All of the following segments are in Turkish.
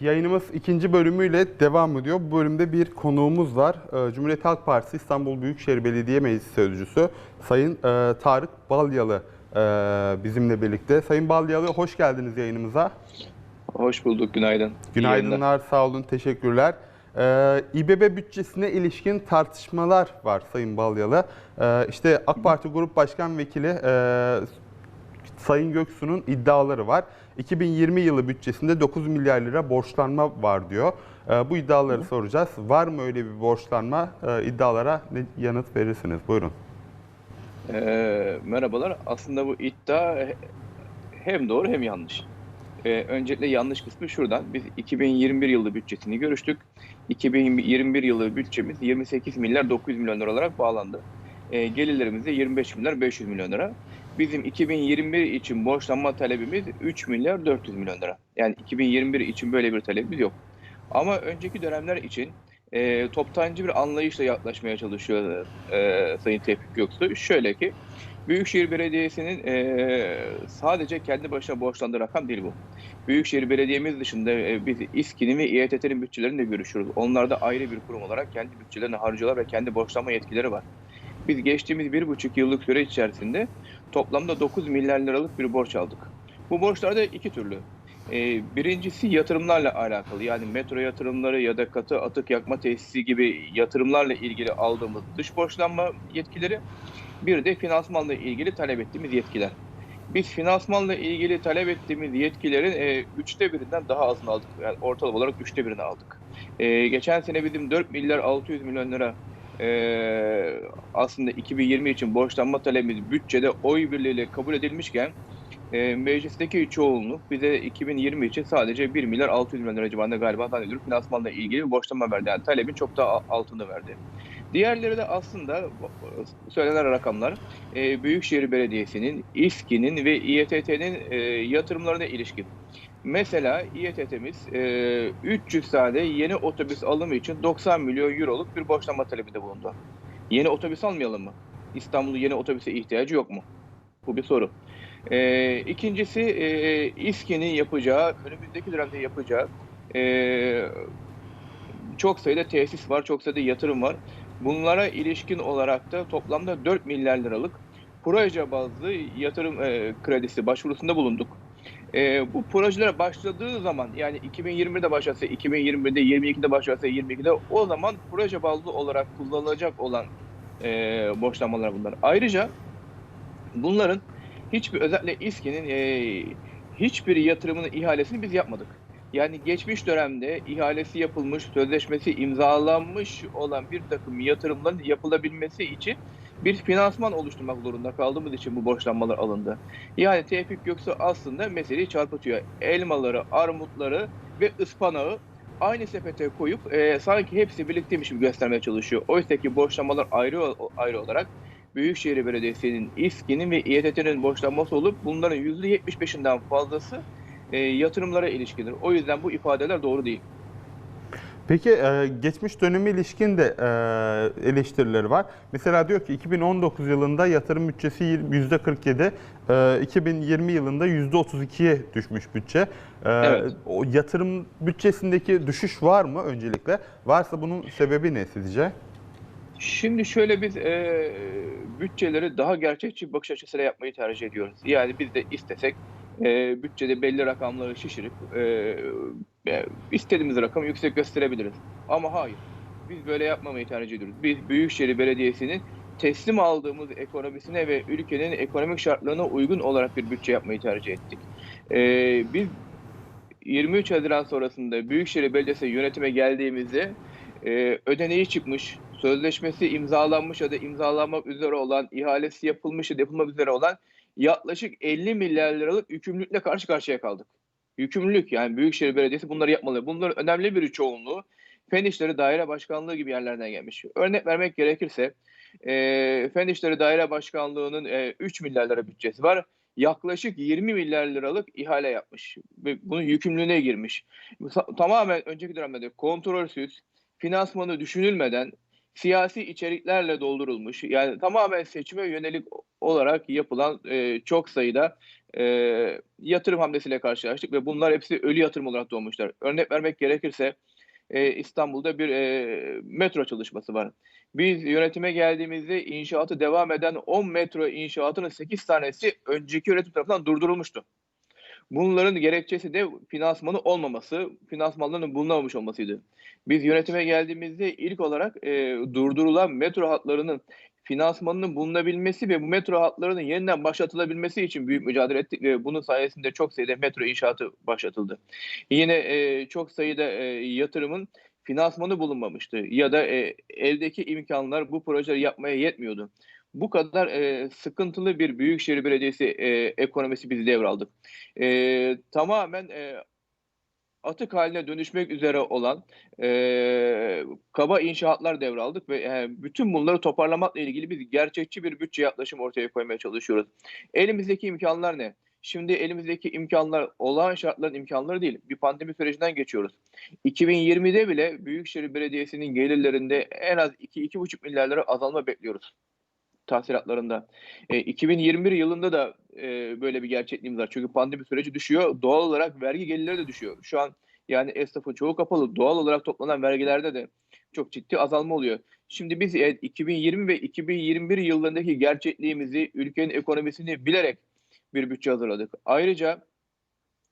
Yayınımız ikinci bölümüyle devam ediyor. Bu bölümde bir konuğumuz var. Ee, Cumhuriyet Halk Partisi İstanbul Büyükşehir Belediye Meclisi Sözcüsü Sayın e, Tarık Balyalı e, bizimle birlikte. Sayın Balyalı hoş geldiniz yayınımıza. Hoş bulduk, günaydın. Günaydınlar, sağ olun, teşekkürler. Ee, İBB bütçesine ilişkin tartışmalar var Sayın Balyalı. İşte AK Parti Grup Başkan Vekili e, Sayın Göksu'nun iddiaları var. 2020 yılı bütçesinde 9 milyar lira borçlanma var diyor. Ee, bu iddiaları soracağız. Var mı öyle bir borçlanma? Ee, iddialara ne yanıt verirsiniz? Buyurun. Ee, merhabalar. Aslında bu iddia he- hem doğru hem yanlış. Ee, öncelikle yanlış kısmı şuradan. Biz 2021 yılı bütçesini görüştük. 2021 yılı bütçemiz 28 milyar 900 milyon lira olarak bağlandı. Ee, gelirlerimiz de 25 milyar 500 milyon lira. Bizim 2021 için borçlanma talebimiz 3 milyar 400 milyon lira. Yani 2021 için böyle bir talebimiz yok. Ama önceki dönemler için e, toptancı bir anlayışla yaklaşmaya çalışıyor e, Sayın Tevfik Göksu. Şöyle ki, Büyükşehir Belediyesi'nin e, sadece kendi başına borçlandığı rakam değil bu. Büyükşehir Belediye'miz dışında e, biz İSKİ'nin ve İETT'nin bütçelerini de görüşüyoruz. Onlar da ayrı bir kurum olarak kendi bütçelerini harcıyorlar ve kendi borçlanma yetkileri var. Biz geçtiğimiz bir buçuk yıllık süre içerisinde toplamda 9 milyar liralık bir borç aldık. Bu borçlar da iki türlü. Ee, birincisi yatırımlarla alakalı. Yani metro yatırımları ya da katı atık yakma tesisi gibi yatırımlarla ilgili aldığımız dış borçlanma yetkileri. Bir de finansmanla ilgili talep ettiğimiz yetkiler. Biz finansmanla ilgili talep ettiğimiz yetkilerin e, üçte birinden daha azını aldık. Yani ortalama olarak üçte birini aldık. E, geçen sene bizim 4 milyar 600 milyon lira e, aslında 2020 için borçlanma talebimiz bütçede oy birliğiyle kabul edilmişken e, meclisteki çoğunluk bize 2020 için sadece 1 milyar 600 milyon lira civarında galiba zannediyorum finansmanla ilgili bir borçlanma verdi. Yani talebin çok daha altında verdi. Diğerleri de aslında söylenen rakamlar e, Büyükşehir Belediyesi'nin, İSKİ'nin ve İETT'nin e, yatırımlarına ilişkin. Mesela İETT'miz e, 300 tane yeni otobüs alımı için 90 milyon euroluk bir borçlanma talebinde bulundu. Yeni otobüs almayalım mı? İstanbul'un yeni otobüse ihtiyacı yok mu? Bu bir soru. E, ikincisi e, İSKİ'nin yapacağı, önümüzdeki dönemde yapacağı e, çok sayıda tesis var, çok sayıda yatırım var. Bunlara ilişkin olarak da toplamda 4 milyar liralık proje bazlı yatırım e, kredisi başvurusunda bulunduk. E, bu projelere başladığı zaman yani 2020'de başlasa, 2021'de, 22'de başlasa, 22'de o zaman proje bazlı olarak kullanılacak olan e, borçlanmalar bunlar. Ayrıca bunların hiçbir özellikle İSKİ'nin e, hiçbir yatırımının ihalesini biz yapmadık. Yani geçmiş dönemde ihalesi yapılmış, sözleşmesi imzalanmış olan bir takım yatırımların yapılabilmesi için bir finansman oluşturmak zorunda kaldığımız için bu borçlanmalar alındı. Yani Tevfik Göksu aslında meseleyi çarpıtıyor. Elmaları, armutları ve ıspanağı aynı sepete koyup e, sanki hepsi birlikteymiş gibi göstermeye çalışıyor. Oysa ki borçlanmalar ayrı ayrı olarak Büyükşehir Belediyesi'nin, İSKİ'nin ve İETT'nin borçlanması olup bunların %75'inden fazlası e, yatırımlara ilişkindir. O yüzden bu ifadeler doğru değil. Peki e, geçmiş döneme ilişkin de e, eleştirileri var. Mesela diyor ki 2019 yılında yatırım bütçesi %47, e, 2020 yılında %32'ye düşmüş bütçe. E, Evet. O yatırım bütçesindeki düşüş var mı öncelikle? Varsa bunun sebebi ne sizce? Şimdi şöyle biz e, bütçeleri daha gerçekçi bir bakış açısıyla yapmayı tercih ediyoruz. Yani biz de istesek e, bütçede belli rakamları şişirip e, e, istediğimiz rakamı yüksek gösterebiliriz. Ama hayır. Biz böyle yapmamayı tercih ediyoruz. Biz Büyükşehir Belediyesi'nin teslim aldığımız ekonomisine ve ülkenin ekonomik şartlarına uygun olarak bir bütçe yapmayı tercih ettik. E, biz 23 Haziran sonrasında Büyükşehir Belediyesi yönetime geldiğimizde e, ödeneği çıkmış, sözleşmesi imzalanmış ya da imzalanmak üzere olan, ihalesi yapılmış ya da yapılmak üzere olan yaklaşık 50 milyar liralık yükümlülükle karşı karşıya kaldık. Yükümlülük yani Büyükşehir Belediyesi bunları yapmalı. Bunların önemli bir çoğunluğu Fen İşleri Daire Başkanlığı gibi yerlerden gelmiş. Örnek vermek gerekirse e, Fen İşleri Daire Başkanlığı'nın e, 3 milyar lira bütçesi var. Yaklaşık 20 milyar liralık ihale yapmış. Ve bunun yükümlülüğüne girmiş. Tamamen önceki dönemde kontrolsüz, finansmanı düşünülmeden siyasi içeriklerle doldurulmuş. Yani tamamen seçime yönelik olarak yapılan e, çok sayıda e, yatırım hamlesiyle karşılaştık ve bunlar hepsi ölü yatırım olarak doğmuşlar. Örnek vermek gerekirse e, İstanbul'da bir e, metro çalışması var. Biz yönetime geldiğimizde inşaatı devam eden 10 metro inşaatının 8 tanesi önceki yönetim tarafından durdurulmuştu. Bunların gerekçesi de finansmanı olmaması, finansmanların bulunamamış olmasıydı. Biz yönetime geldiğimizde ilk olarak e, durdurulan metro hatlarının finansmanının bulunabilmesi ve bu metro hatlarının yeniden başlatılabilmesi için büyük mücadele ettik ve bunun sayesinde çok sayıda metro inşaatı başlatıldı. Yine e, çok sayıda e, yatırımın finansmanı bulunmamıştı ya da e, eldeki imkanlar bu projeleri yapmaya yetmiyordu. Bu kadar e, sıkıntılı bir büyükşehir belediyesi e, ekonomisi biz devraldık. E, tamamen e, atık haline dönüşmek üzere olan e, kaba inşaatlar devraldık ve e, bütün bunları toparlamakla ilgili biz gerçekçi bir bütçe yaklaşım ortaya koymaya çalışıyoruz. Elimizdeki imkanlar ne? Şimdi elimizdeki imkanlar olağan şartların imkanları değil. Bir pandemi sürecinden geçiyoruz. 2020'de bile Büyükşehir Belediyesi'nin gelirlerinde en az 2-2,5 milyar lira azalma bekliyoruz tahsilatlarında. E, 2021 yılında da e, böyle bir gerçekliğimiz var. Çünkü pandemi süreci düşüyor. Doğal olarak vergi gelirleri de düşüyor. Şu an yani esnafın çoğu kapalı. Doğal olarak toplanan vergilerde de çok ciddi azalma oluyor. Şimdi biz e, 2020 ve 2021 yıllarındaki gerçekliğimizi, ülkenin ekonomisini bilerek bir bütçe hazırladık. Ayrıca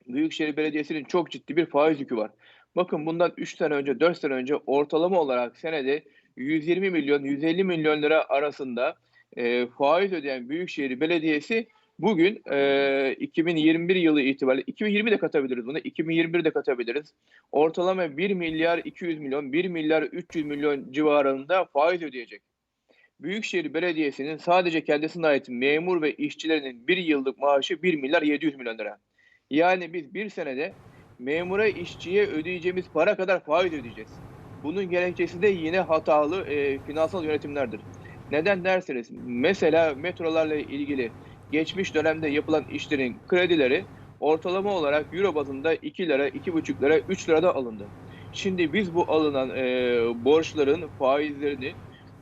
Büyükşehir Belediyesi'nin çok ciddi bir faiz yükü var. Bakın bundan 3 sene önce, 4 sene önce ortalama olarak senede 120 milyon, 150 milyon lira arasında e, faiz ödeyen Büyükşehir Belediyesi bugün e, 2021 yılı itibariyle 2020 de katabiliriz bunu 2021 de katabiliriz. Ortalama 1 milyar 200 milyon 1 milyar 300 milyon civarında faiz ödeyecek. Büyükşehir Belediyesi'nin sadece kendisine ait memur ve işçilerinin bir yıllık maaşı 1 milyar 700 milyon lira. Yani biz bir senede memura işçiye ödeyeceğimiz para kadar faiz ödeyeceğiz. Bunun gerekçesi de yine hatalı e, finansal yönetimlerdir. Neden derseniz mesela metrolarla ilgili geçmiş dönemde yapılan işlerin kredileri ortalama olarak euro bazında 2 lira, 2,5 lira, 3 lirada alındı. Şimdi biz bu alınan e, borçların faizlerini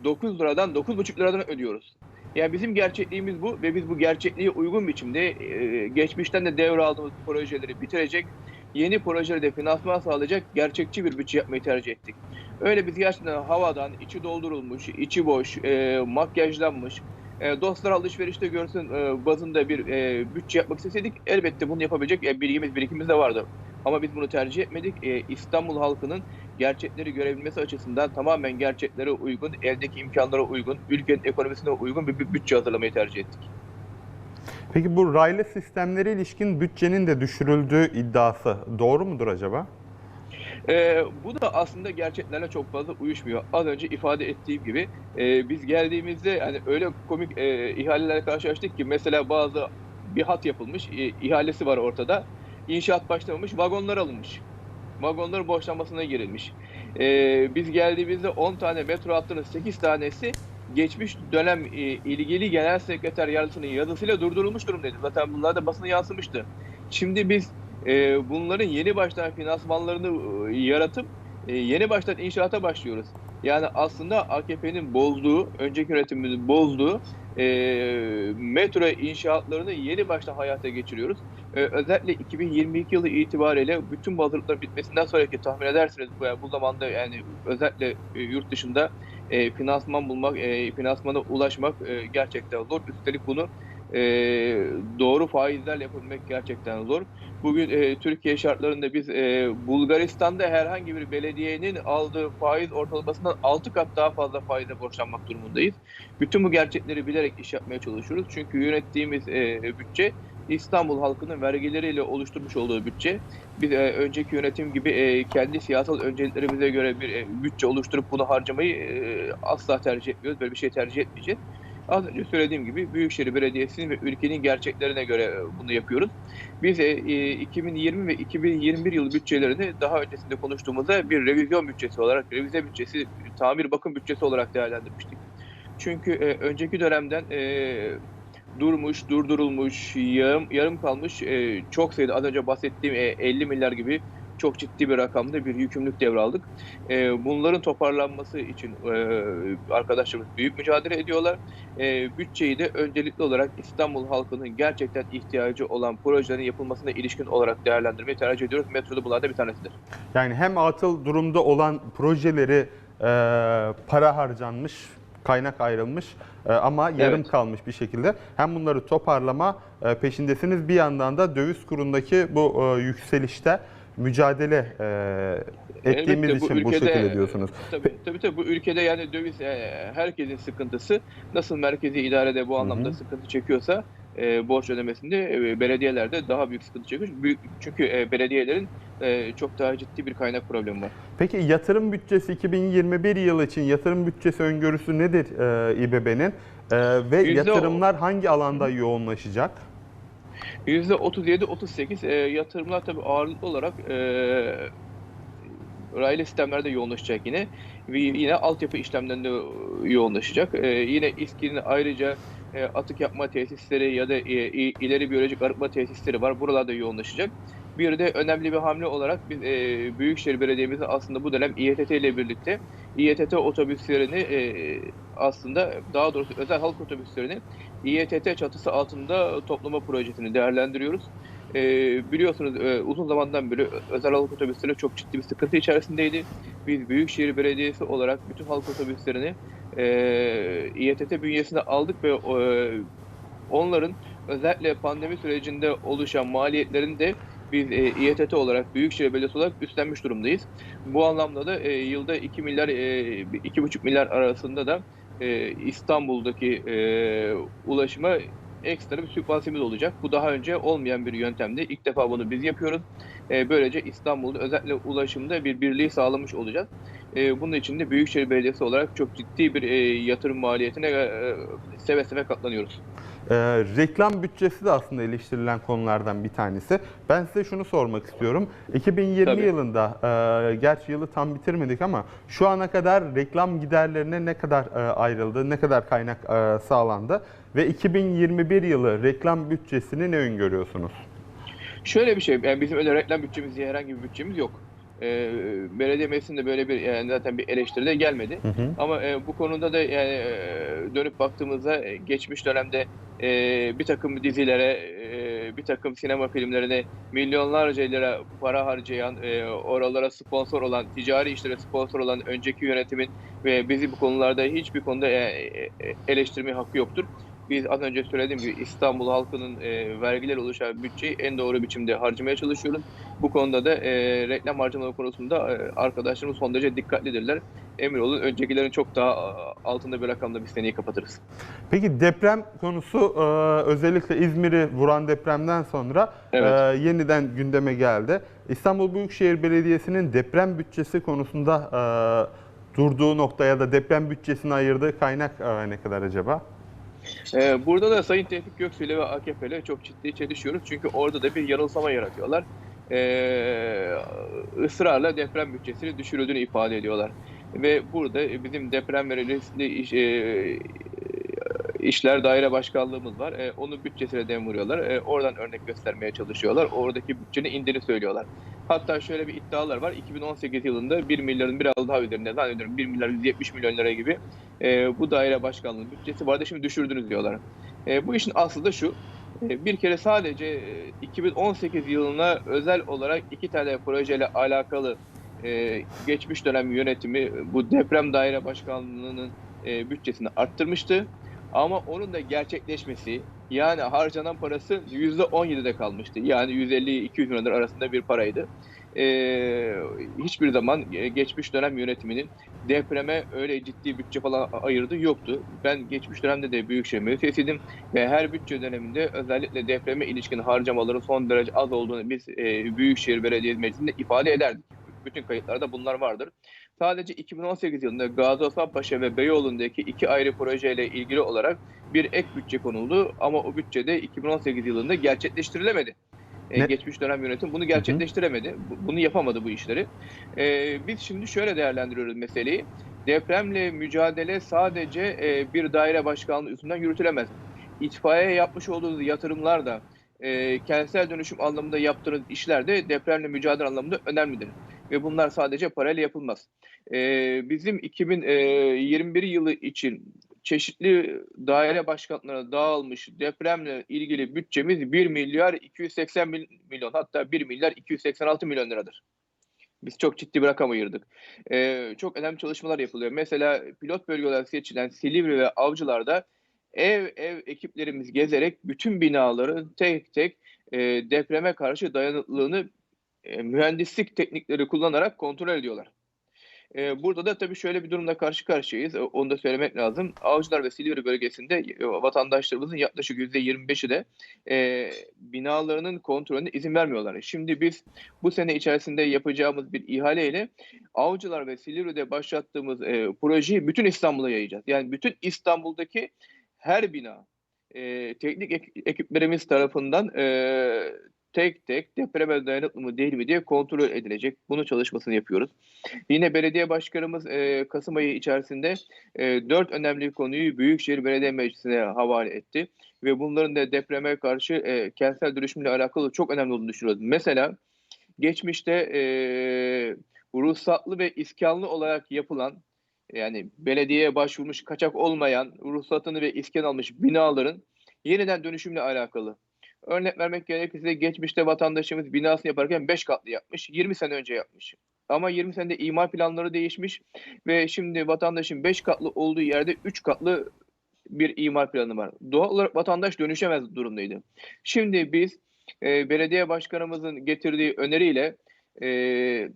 9 liradan 9,5 liradan ödüyoruz. Yani bizim gerçekliğimiz bu ve biz bu gerçekliğe uygun biçimde e, geçmişten de devraldığımız projeleri bitirecek, yeni projeleri de finansman sağlayacak gerçekçi bir bütçe yapmayı tercih ettik. Öyle biz gerçekten havadan içi doldurulmuş, içi boş, e, makyajlanmış, e, dostlar alışverişte görsün e, bazında bir e, bütçe yapmak isteseydik elbette bunu yapabilecek e, bilgimiz, birikimimiz de vardı. Ama biz bunu tercih etmedik. E, İstanbul halkının gerçekleri görebilmesi açısından tamamen gerçeklere uygun, eldeki imkanlara uygun, ülkenin ekonomisine uygun bir, bir bütçe hazırlamayı tercih ettik. Peki bu raylı sistemlere ilişkin bütçenin de düşürüldüğü iddiası doğru mudur acaba? Ee, bu da aslında gerçeklerle çok fazla uyuşmuyor. Az önce ifade ettiğim gibi e, biz geldiğimizde yani öyle komik e, ihalelerle karşılaştık ki mesela bazı bir hat yapılmış, e, ihalesi var ortada. İnşaat başlamamış, vagonlar alınmış. Vagonların boşlanmasına girilmiş. E, biz geldiğimizde 10 tane metro hattının 8 tanesi geçmiş dönem e, ilgili genel sekreter yardımcısının yazısıyla durdurulmuş durumdaydı. Zaten bunlar da basına yansımıştı. Şimdi biz e, bunların yeni baştan finansmanlarını e, yaratıp e, yeni baştan inşaata başlıyoruz. Yani aslında AKP'nin bozduğu, önceki yönetimimizin bozduğu e, metro inşaatlarını yeni baştan hayata geçiriyoruz. E, özellikle 2022 yılı itibariyle bütün bu hazırlıklar bitmesinden sonraki tahmin edersiniz bu, yani bu zamanda yani özellikle e, yurt dışında e, finansman bulmak, e, finansmana ulaşmak e, gerçekten zor. Üstelik bunu e, doğru faizlerle yapabilmek gerçekten zor. Bugün e, Türkiye şartlarında biz e, Bulgaristan'da herhangi bir belediyenin aldığı faiz ortalamasından 6 kat daha fazla faize borçlanmak durumundayız. Bütün bu gerçekleri bilerek iş yapmaya çalışıyoruz. Çünkü yönettiğimiz e, bütçe İstanbul halkının vergileriyle oluşturmuş olduğu bütçe. Biz e, önceki yönetim gibi e, kendi siyasal önceliklerimize göre bir e, bütçe oluşturup bunu harcamayı e, asla tercih etmiyoruz. Böyle bir şey tercih etmeyeceğiz. Az önce söylediğim gibi Büyükşehir Belediyesi'nin ve ülkenin gerçeklerine göre bunu yapıyoruz. Biz e, 2020 ve 2021 yıl bütçelerini daha öncesinde konuştuğumuzda bir revizyon bütçesi olarak, revize bütçesi, tamir bakım bütçesi olarak değerlendirmiştik. Çünkü e, önceki dönemden e, durmuş, durdurulmuş, yarım yarım kalmış e, çok sayıda az önce bahsettiğim e, 50 milyar gibi çok ciddi bir rakamda bir yükümlülük devraldık. E, bunların toparlanması için e, arkadaşlarımız büyük mücadele ediyorlar. E, bütçeyi de öncelikli olarak İstanbul halkının gerçekten ihtiyacı olan projelerin yapılmasına ilişkin olarak değerlendirmeyi tercih ediyoruz. Metro da bunlardan bir tanesidir. Yani hem atıl durumda olan projeleri e, para harcanmış, kaynak ayrılmış e, ama yarım Evet. kalmış bir şekilde hem bunları toparlama e, peşindesiniz. Bir yandan da döviz kurundaki bu e, yükselişte mücadele e, ettiğimiz Elbette için bu şekilde diyorsunuz. Tabii, tabii tabii bu ülkede yani döviz e, herkesin sıkıntısı. Nasıl merkezi idarede bu anlamda hı. sıkıntı çekiyorsa e, borç ödemesinde e, belediyelerde daha büyük sıkıntı çekiyor. Büyük, çünkü e, belediyelerin e, çok daha ciddi bir kaynak problemi var. Peki yatırım bütçesi 2021 yılı için yatırım bütçesi öngörüsü nedir e, İBB'nin? E, ve Yüzde o- yatırımlar hangi alanda yoğunlaşacak? %37-38 e, yatırımlar tabii ağırlıklı olarak e, raylı sistemlerde yoğunlaşacak yine. Ve yine altyapı işlemlerinde yoğunlaşacak. E, yine İSKİ'nin ayrıca e, atık yapma tesisleri ya da e, ileri biyolojik arıtma tesisleri var. Buralarda yoğunlaşacak. Bir de önemli bir hamle olarak e, Büyükşehir Belediye'mizin aslında bu dönem İETT ile birlikte İETT otobüslerini e, aslında daha doğrusu özel halk otobüslerini İETT çatısı altında toplama projesini değerlendiriyoruz. E, biliyorsunuz e, uzun zamandan beri özel halk otobüsleri çok ciddi bir sıkıntı içerisindeydi. Biz Büyükşehir Belediyesi olarak bütün halk otobüslerini e, İETT bünyesine aldık ve e, onların özellikle pandemi sürecinde oluşan maliyetlerini de biz e, İETT olarak Büyükşehir Belediyesi olarak üstlenmiş durumdayız. Bu anlamda da e, yılda 2 milyar e, 2,5 milyar arasında da e, İstanbul'daki e, ulaşıma ekstra bir sübvansiyonumuz olacak. Bu daha önce olmayan bir yöntemdi. İlk defa bunu biz yapıyoruz. E, böylece İstanbul'da özellikle ulaşımda bir birliği sağlamış olacağız. E, bunun için de Büyükşehir Belediyesi olarak çok ciddi bir e, yatırım maliyetine e, seve seve katlanıyoruz. Ee, reklam bütçesi de aslında eleştirilen konulardan bir tanesi. Ben size şunu sormak istiyorum. 2020 Tabii. yılında, e, gerçi yılı tam bitirmedik ama şu ana kadar reklam giderlerine ne kadar e, ayrıldı, ne kadar kaynak e, sağlandı ve 2021 yılı reklam bütçesini ne öngörüyorsunuz? Şöyle bir şey, yani bizim öyle reklam bütçemiz diye herhangi bir bütçemiz yok. Ee, belediye meclisinde böyle bir yani zaten bir eleştiri de gelmedi. Hı hı. Ama e, bu konuda da yani e, dönüp baktığımızda e, geçmiş dönemde e, bir takım dizilere, e, bir takım sinema filmlerine milyonlarca lira para harcayan, e, oralara sponsor olan, ticari işlere sponsor olan önceki yönetimin ve bizi bu konularda hiçbir konuda e, e, eleştirme hakkı yoktur. Biz az önce söylediğim gibi İstanbul halkının e, vergiler oluşan bütçeyi en doğru biçimde harcamaya çalışıyoruz. Bu konuda da e, reklam harcamaları konusunda e, arkadaşlarımız son derece dikkatlidirler. Emin olun öncekilerin çok daha e, altında bir rakamda biz seneyi kapatırız. Peki deprem konusu e, özellikle İzmir'i vuran depremden sonra Evet. e, yeniden gündeme geldi. İstanbul Büyükşehir Belediyesi'nin deprem bütçesi konusunda e, durduğu nokta ya da deprem bütçesine ayırdığı kaynak e, ne kadar acaba? Ee, burada da Sayın Tevfik Göksu ve AKP çok ciddi çelişiyoruz. Çünkü orada da bir yanılsama yaratıyorlar. Ee, ısrarla deprem bütçesini düşürüldüğünü ifade ediyorlar. Ve burada bizim deprem ve riskli iş, e, işler daire başkanlığımız var. E, onu bütçesine dem. E, oradan örnek göstermeye çalışıyorlar. Oradaki bütçenin indiğini söylüyorlar. Hatta şöyle bir iddialar var. 2018 yılında 1 milyarın biraz daha üzerinde zannediyorum 1 milyar 170 milyon lira gibi e, bu daire başkanlığı bütçesi vardı şimdi düşürdünüz diyorlar. E, bu işin aslı da şu. e, bir kere sadece e, 2018 yılına özel olarak iki tane projeyle alakalı e, geçmiş dönem yönetimi bu deprem daire başkanlığının e, bütçesini arttırmıştı. Ama onun da gerçekleşmesi yani harcanan parası %17'de kalmıştı. Yani 150-200 milyon lira arasında bir paraydı. Ee, hiçbir zaman geçmiş dönem yönetiminin depreme öyle ciddi bütçe falan ayırdığı yoktu. Ben geçmiş dönemde de Büyükşehir Belediyesi'ydim ve her bütçe döneminde özellikle depreme ilişkin harcamaların son derece az olduğunu biz e, Büyükşehir Belediye Meclisi'nde ifade ederdik. Bütün kayıtlarda bunlar vardır. Sadece 2018 yılında Gazi Osman Paşa ve Beyoğlu'ndaki iki ayrı projeyle ilgili olarak bir ek bütçe konuldu ama o bütçede 2018 yılında gerçekleştirilemedi. Ee, Ne? geçmiş dönem yönetim bunu gerçekleştiremedi. Bu- Bunu yapamadı bu işleri. Ee, biz şimdi şöyle değerlendiriyoruz meseleyi. Depremle mücadele sadece e, bir daire başkanlığı üstünden yürütülemez. İtfaiye yapmış olduğunuz yatırımlar da e, kentsel dönüşüm anlamında yaptığınız işler de depremle mücadele anlamında önemlidir. Ve bunlar sadece parayla yapılmaz. E, bizim 2021 yılı için çeşitli daire başkanlarına dağılmış depremle ilgili bütçemiz 1 milyar 280 mil- milyon hatta 1 milyar 286 milyon liradır. Biz çok ciddi bir rakam ayırdık. Ee, çok önemli çalışmalar yapılıyor. Mesela pilot bölge olarak seçilen Silivri ve Avcılar'da ev ev ekiplerimiz gezerek bütün binaların tek tek e, depreme karşı dayanıklılığını e, mühendislik teknikleri kullanarak kontrol ediyorlar. E, burada da tabii şöyle bir durumla karşı karşıyayız. Onu da söylemek lazım. Avcılar ve Silivri bölgesinde e, vatandaşlarımızın yaklaşık %25'i de e, binalarının kontrolüne izin vermiyorlar. Şimdi biz bu sene içerisinde yapacağımız bir ihaleyle Avcılar ve Silivri'de başlattığımız e, projeyi bütün İstanbul'a yayacağız. Yani bütün İstanbul'daki her bina e, teknik ek- ekiplerimiz tarafından e, tek tek depreme dayanıklı mı değil mi diye kontrol edilecek. Bunun çalışmasını yapıyoruz. Yine belediye başkanımız e, Kasım ayı içerisinde e, dört önemli konuyu Büyükşehir Belediye Meclisi'ne havale etti. Ve bunların da depreme karşı e, kentsel dönüşümle alakalı çok önemli olduğunu düşünüyoruz. Mesela geçmişte e, ruhsatlı ve iskanlı olarak yapılan yani belediyeye başvurmuş kaçak olmayan ruhsatını ve iskan almış binaların yeniden dönüşümle alakalı. Örnek vermek gerekirse geçmişte vatandaşımız binasını yaparken 5 katlı yapmış, 20 sene önce yapmış. Ama 20 senede imar planları değişmiş ve şimdi vatandaşın 5 katlı olduğu yerde 3 katlı bir imar planı var. Doğal olarak vatandaş dönüşemez durumdaydı. Şimdi biz e, belediye başkanımızın getirdiği öneriyle e,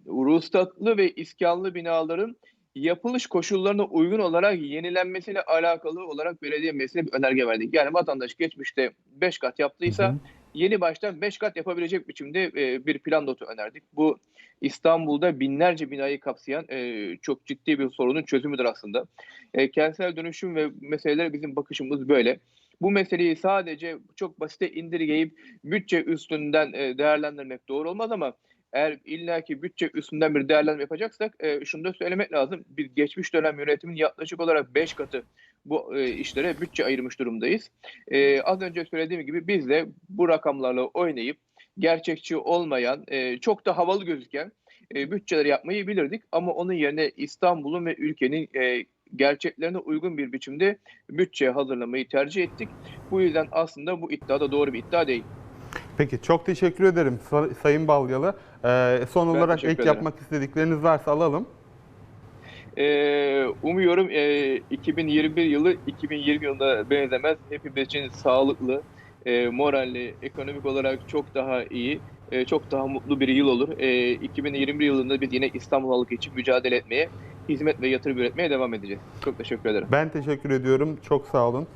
ruhsatlı ve iskanlı binaların yapılış koşullarına uygun olarak yenilenmesiyle alakalı olarak belediye meclisine bir önerge verdik. Yani vatandaş geçmişte 5 kat yaptıysa Hı hı. yeni baştan 5 kat yapabilecek biçimde e, bir plan notu önerdik. Bu İstanbul'da binlerce binayı kapsayan e, çok ciddi bir sorunun çözümüdür aslında. E, kentsel dönüşüm ve meseleler bizim bakışımız böyle. Bu meseleyi sadece çok basite indirgeyip bütçe üstünden e, değerlendirmek doğru olmaz ama eğer illaki bütçe üstünden bir değerlendirme yapacaksak e, şunu da söylemek lazım. Bir geçmiş dönem yönetimin yaklaşık olarak 5 katı bu e, işlere bütçe ayırmış durumdayız. E, az önce söylediğim gibi biz de bu rakamlarla oynayıp gerçekçi olmayan, e, çok da havalı gözüken e, bütçeler yapmayı bilirdik. Ama onun yerine İstanbul'un ve ülkenin e, gerçeklerine uygun bir biçimde bütçe hazırlamayı tercih ettik. Bu yüzden aslında bu iddia da doğru bir iddia değil. Peki çok teşekkür ederim Sa- Sayın Balyalı. Ee, son Ben olarak teşekkür ek ederim. yapmak istedikleriniz varsa alalım. Ee, umuyorum e, 2021 yılı 2020 yılına benzemez. Hepimiz için sağlıklı, e, moralli, ekonomik olarak çok daha iyi, e, çok daha mutlu bir yıl olur. E, 2021 yılında biz yine İstanbul halkı için mücadele etmeye, hizmet ve yatırım üretmeye devam edeceğiz. Çok teşekkür ederim. Ben teşekkür ediyorum. Çok sağ olun.